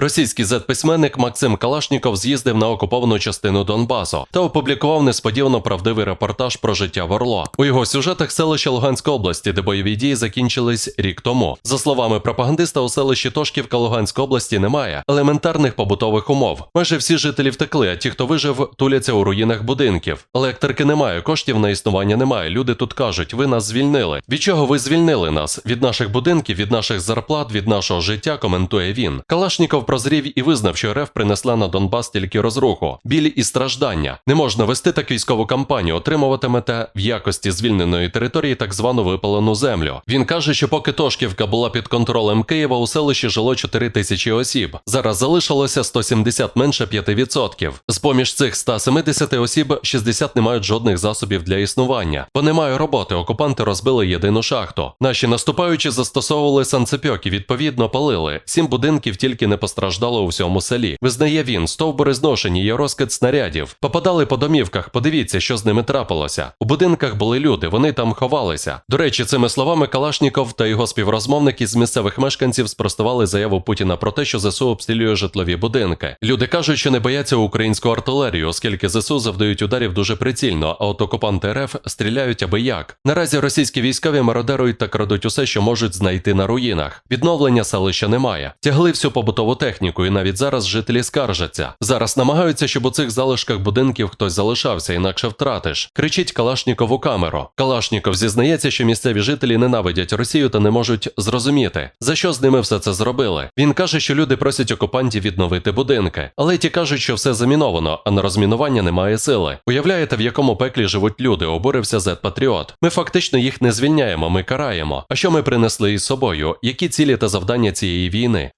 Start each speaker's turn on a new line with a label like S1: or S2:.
S1: Російський зет-письменник Максим Калашніков з'їздив на окуповану частину Донбасу та опублікував несподівано правдивий репортаж про життя в Орло. У його сюжетах селища Луганської області, де бойові дії закінчились рік тому. За словами пропагандиста, у селищі Тошківка Луганської області немає елементарних побутових умов. Майже всі жителі втекли, а ті, хто вижив, туляться у руїнах будинків. Електрики немає, коштів на існування немає. Люди тут кажуть, ви нас звільнили. Від чого ви звільнили нас? Від наших будинків, від наших зарплат, від нашого життя, коментує він. Калашніков прозрів і визнав, що РФ принесла на Донбас тільки розруху, біль і страждання. Не можна вести так військову кампанію, отримуватимете в якості звільненої території так звану випалену землю. Він каже, що поки Тошківка була під контролем Києва, у селищі жило 4 тисячі осіб. Зараз залишилося 170 менше 5%. З поміж цих 170 осіб 60 не мають жодних засобів для існування, бо немає роботи. Окупанти розбили єдину шахту. Наші наступаючі застосовували санцепьок і відповідно палили. Сім будинків тільки не постраждало у всьому селі. Визнає він, стовбури зношені, є розкид снарядів. Попадали по домівках. Подивіться, що з ними трапилося. У будинках були люди, вони там ховалися. До речі, цими словами Калашніков та його співрозмовники з місцевих мешканців спростували заяву Путіна про те, що ЗСУ обстрілює житлові будинки. Люди кажуть, що не бояться українську артилерію, оскільки ЗСУ завдають ударів дуже прицільно, а от окупанти РФ стріляють аби як. Наразі російські військові мародерують та крадуть усе, що можуть знайти на руїнах. Відновлення селища немає. Тягли всю побутову техніку, і навіть зараз жителі скаржаться. Зараз намагаються, щоб у цих залишках будинків хтось залишався, інакше втратиш. Кричить Калашніков у камеру. Калашніков зізнається, що місцеві жителі ненавидять Росію та не можуть зрозуміти, за що з ними все це зробили. Він каже, що люди просять окупантів відновити будинки, але ті кажуть, що все заміновано, а на розмінування немає сили. Уявляєте, в якому пеклі живуть люди, обурився Зет Патріот. Ми фактично їх не звільняємо, ми караємо. А що ми принесли із собою? Які цілі та завдання цієї війни?